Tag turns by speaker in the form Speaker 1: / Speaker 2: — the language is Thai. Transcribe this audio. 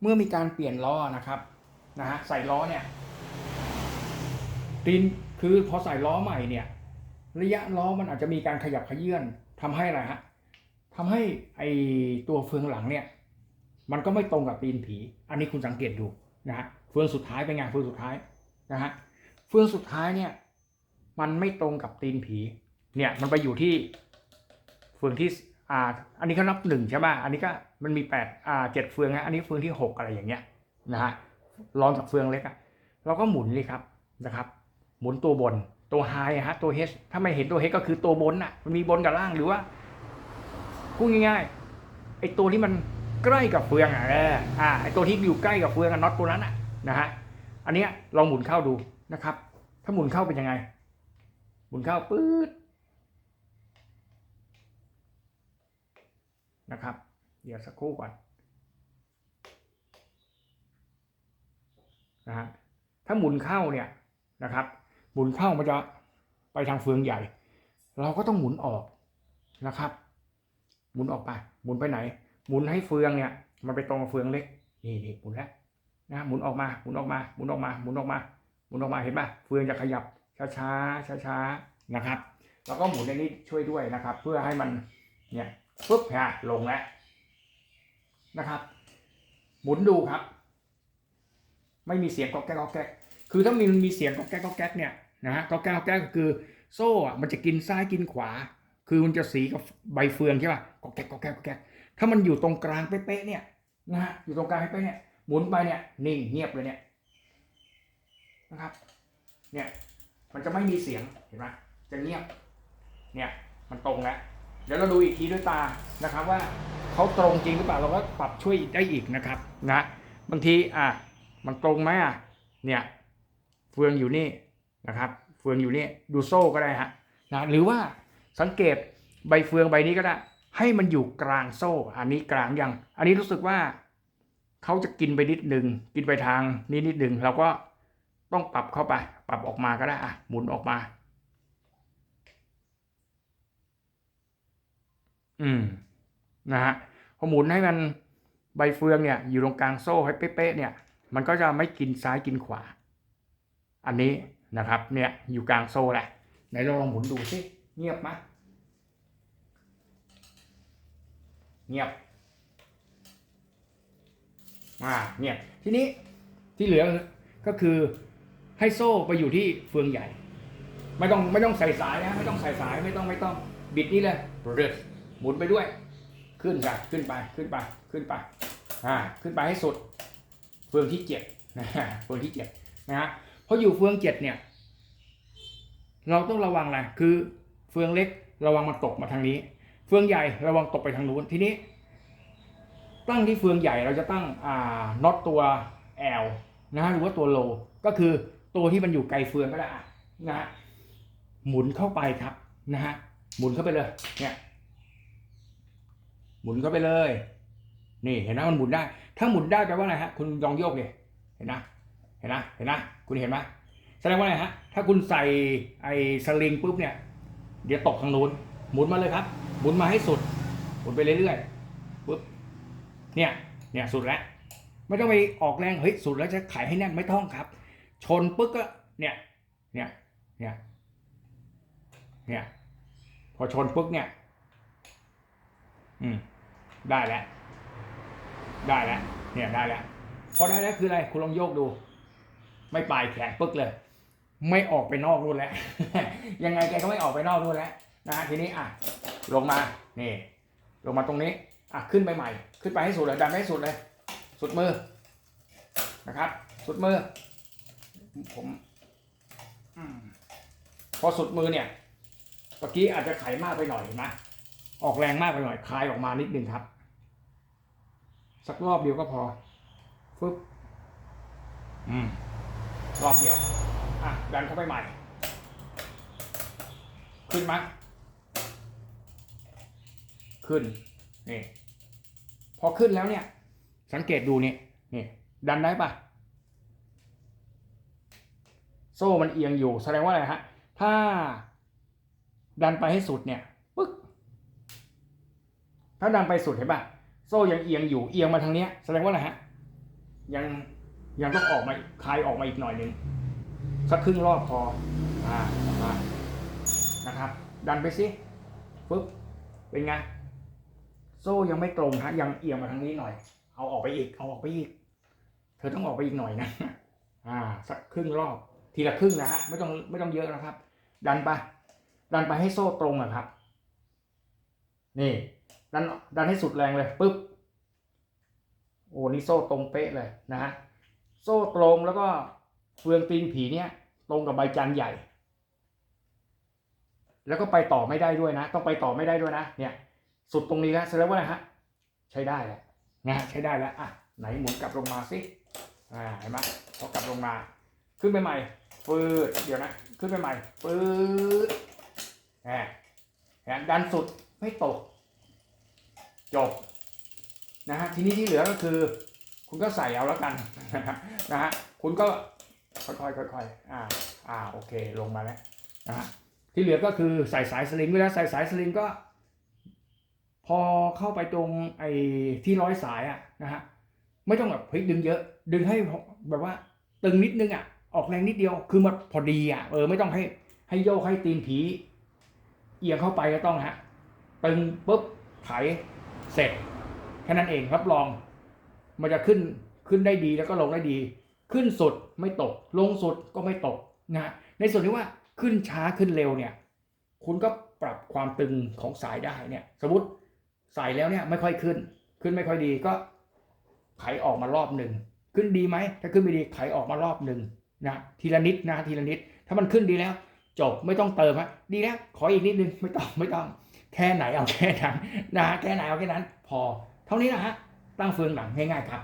Speaker 1: เมื่อมีการเปลี่ยนล้อนะครับนะฮะใส่ล้อเนี่ยตีนคือพอใส่ล้อใหม่เนี่ย ระยะล้อมันอาจจะมีการขยับขยื่นทำให้อะไรฮะทำให้ไอตัวเฟืองหลังเนี่ย มันก็ไม่ตรงกับตีนผี อันนี้คุณสังเกตดูนะฮะเฟืองสุดท้ายเป็นไงเฟืองสุดท้ายนะฮะเฟืองสุดท้ายเนี่ย มันไม่ตรงกับตีนผี เนี่ยมันไปอยู่ที่เฟืองที่ อ่าอันนี้เขานับหนึ่งใช่ไหมอันนี้ก็มันมีแปดอ่าเจ็ดเฟืองนะอันนี้เฟืองที่หกอะไรอย่างเงี้ยนะฮะรองจากเฟืองเล็กอะเราก็หมุนเลยครับนะครับ หมุนตัวบนตัวไฮฮะตัว H ถ้าไม่เห็นตัว H ก็คือตัวบนน่ะมันมีบนกับล่างหรือว่าพูดง่ายๆไอตัวที่มันใกล้กับเฟืองอะเอออ่าไอตัวที่อยู่ใกล้กับเฟืองอะน็อตตัวนั้นอะนะฮะอันเนี้ยลองหมุนเข้าดูนะครับ ถ้าหมุนเข้าเป็นยังไง หมุนเข้าปื๊ด นะครับ เดี๋ยวสักครู่ก่อนนะฮะถ้าหมุนเข้าเนี่ยนะครับ หมุนเข้ามันจะไปทางเฟืองใหญ่ เราก็ต้องหมุนออกนะครับ หมุนออกไป หมุนไปไหน หมุนให้เฟืองเนี่ย มันไปตรงเฟืองเล็ก นี่นี่หมุนแล้วนะหมุนออกมาหมุนออกมาหมุนออกมาหมุนออกมาหมุนออกมาเห็นป่ะเฟืองจะขยับช้าช้าช้าช้านะครับ แล้วก็หมุนในนี้ช่วยด้วยนะครับ เพื่อให้มันเนี่ย ปุ๊บฮะลงแล้วนะครับ หมุนดูครับ ไม่มีเสียงก๊อกแก๊กก๊อกแก๊กคือถ้ามีมันมีเสียงก๊อกแก๊กก๊อกแก๊กเนี่ยนะฮะก๊อกแก๊กก๊อกแก๊กก็คือโซ่อะมันจะกินซ้ายกินขวา คือมันจะสีกับใบเฟืองใช่ป่ะก๊อกแก๊กก๊อกแก๊กก๊อกแก๊กถ้ามันอยู่ตรงกลางเป๊ะๆเนี่ยนะฮะอยู่ตรงกลางเป๊ะๆเนี่ยหมุนไปเนี่ยนิ่งเงียบเลยเนี่ยนะครับ เนี่ยมันจะไม่มีเสียงเห็นไหมจะเงียบ เนี่ยมันตรงแล้ว เดี๋ยวเราดูอีกทีด้วยตานะครับว่าเขาตรงจริงหรือเปล่าเราก็ปรับช่วยได้อีกนะครับนะบางทีอะมันตรงไหมอะเนี่ยเฟืองอยู่นี่นะครับ เฟืองอยู่นี่ดูโซ่ก็ได้ฮะนะหรือว่าสังเกตใบเฟืองใบนี้ก็ได้ ให้มันอยู่กลางโซ่ อันนี้กลางยัง อันนี้รู้สึกว่าเขาจะกินไปนิดหนึ่งกินไปทางนี้นิดหนึ่งเราก็ต้องปรับเข้าไป ปรับออกมาก็ได้อะหมุนออกมา อืมนะฮะพอหมุนให้มันใบเฟืองเนี่ย อยู่ตรงกลางโซ่ให้เป๊ะๆเนี่ย มันก็จะไม่กินซ้ายกินขวา อันนี้นะครับ เนี่ยอยู่กลางโซ่แหละไหนลองหมุนดูสิเงียบไหมเงียบอ่าเงียบทีนี้ที่เหลือก็คือให้โซ่ไปอยู่ที่เฟืองใหญ่ ไม่ต้องไม่ต้องใส่สายนะไม่ต้องใส่สายไม่ต้องไม่ต้องบิดนี่เลยเรือ หมุนไปด้วย ขึ้นไปขึ้นไปขึ้นไปขึ้นไปอ่าขึ้นไปให้สุด เฟืองที่เจ็ดนะฮะเฟืองที่เจ็ดนะฮะเพราะอยู่เฟืองเจ็ดเนี่ย เราต้องระวังอะไรคือเฟืองเล็กระวังมันตกมาทางนี้ เฟืองใหญ่ระวังตกไปทางนู้นทีนี้ ตั้งที่เฟืองใหญ่เราจะตั้งอ่าน็อตตัว L นะฮะหรือว่าตัวโลก็คือตัวที่มันอยู่ไกลเฟืองก็ได้นะฮะหมุนเข้าไปครับนะฮะหมุนเข้าไปเลยเนี่ย มุนเข้าไปเลย นี่เห็นไหมมันหมุนได้ ถ้าหมุนได้แปลว่าอะไรฮะ คุณลองโยกดิเห็นนะ เห็นนะ เห็นนะ คุณเห็นไหมแสดงว่าอะไรฮะ ถ้าคุณใส่ไอ้สลิงปุ๊บเนี่ย เดี๋ยวตกทางนู้น หมุนมาเลยครับ หมุนมาให้สุด หมุนไปเรื่อยๆปุ๊บ เนี่ย เนี่ยสุดแล้ว ไม่ต้องไปออกแรง เฮ้ยสุดแล้วจะไขให้แน่นไม่ต้องครับ ชนปึ๊กก็ เนี่ย เนี่ย เนี่ย เนี่ย พอชนปึ๊กเนี่ย อืม ได้แล้ว ได้แล้ว เนี่ยได้แล้ว พอได้แล้วคืออะไร คุณลองโยกดู ไม่ปลายแขนปึ๊กเลย ไม่ออกไปนอกนู่นแล้ว ยังไงแกก็ไม่ออกไปนอกนู่นแล้วนะฮะทีนี้อะ ลงมา นี่ ลงมาตรงนี้ อะ ขึ้นไปใหม่ ขึ้นไปให้สุดเลย ดันให้สุดเลย สุดมือ นะครับ สุดมือ ผมอมพอสุดมือเนี่ยเมื่อกี้อาจจะไขมากไปหน่อยนะ ออกแรงมากไปหน่อย คลายออกมานิดนึงครับ สักรอบเดียวก็พอฟึบอืมรอบเดียว อะดันเข้าไปใหม่ ขึ้นไหมขึ้นนี่พอขึ้นแล้วเนี่ย สังเกตดูนี่นี่ ดันได้ปะโซ่มันเอียงอยู่ แสดงว่าอะไรฮะ ถ้า ดันไปให้สุดเนี่ยปึ๊กถ้าดันไปสุดเห็นปะ โซ่ยังเอียงอยู่เอียงมาทางเนี้ยแสดงว่าอะไรฮะยังยังต้องออกมาคลายออกมาอีกหน่อยหนึ่งสักครึ่งรอบพออ่ามานะครับ ดันไปสิปึ๊บเป็นไงโซ่ยังไม่ตรงฮะยังเอียงมาทางนี้หน่อย เอาออกไปอีกเอาออกไปอีก เธอต้องออกไปอีกหน่อยนะอ่า สักครึ่งรอบ ทีละครึ่งนะฮะไม่ต้องไม่ต้องเยอะนะครับ ดันไปดันไปให้โซ่ตรงอะครับ นี่ ดันดันให้สุดแรงเลยปึ๊บโอ้นี่โซ่ตรงเป๊ะเลยนะฮะโซ่ตรงแล้วก็เฟืองตีนผีเนี่ยตรงกับใบจันใหญ่ แล้วก็ไปต่อไม่ได้ด้วยนะ ต้องไปต่อไม่ได้ด้วยนะ เนี่ย สุดตรงนี้แล้วแสดงว่าอะไรฮะใช้ได้แล้วนะใช้ได้แล้วอะไหนหมุนกลับลงมาสิอ่าเห็นไหมพอกลับลงมา ขึ้นไปใหม่ฟืดเดี๋ยวนะ ขึ้นไปใหม่ฟืดแหมแหมดันสุดไม่ตก จบนะฮะทีนี้ที่เหลือก็คือ คุณก็ใส่เอาแล้วกันนะฮะคุณก็ค่อยๆค่อยๆอ่าอ่าโอเคลงมาแล้วนะฮะที่เหลือก็คือใส่สายสลิงเวลาใส่สายสลิงก็ พอเข้าไปตรงไอ้ที่ร้อยสายอะนะฮะไม่ต้องแบบเฮ้ยดึงเยอะ ดึงให้แบบว่าตึงนิดนึงอะออกแรงนิดเดียวคือมันพอดีอะเออไม่ต้องให้ให้โยกให้ตีนผี เอียงเข้าไปก็ต้องฮะตึงปุ๊บไถ เสร็จแค่นั้นเองรับรอง มันจะขึ้นขึ้นได้ดีแล้วก็ลงได้ดี ขึ้นสุดไม่ตก ลงสุดก็ไม่ตกนะฮะในส่วนที่ว่าขึ้นช้าขึ้นเร็วเนี่ย คุณก็ปรับความตึงของสายได้เนี่ย สมมติสายแล้วเนี่ยไม่ค่อยขึ้น ขึ้นไม่ค่อยดีก็ไขออกมารอบหนึ่งขึ้นดีไหมถ้าขึ้นไม่ดีไขออกมารอบหนึ่งนะทีละนิดนะทีละนิด ถ้ามันขึ้นดีแล้ว จบไม่ต้องเติมฮะดีแล้วขออีกนิดนึงไม่ต้องไม่ต้อง แค่ไหนเอาแค่นั้นนะแค่ไหนเอาแค่นั้น พอเท่านี้นะฮะตั้งเฟืองหลังง่ายๆครับ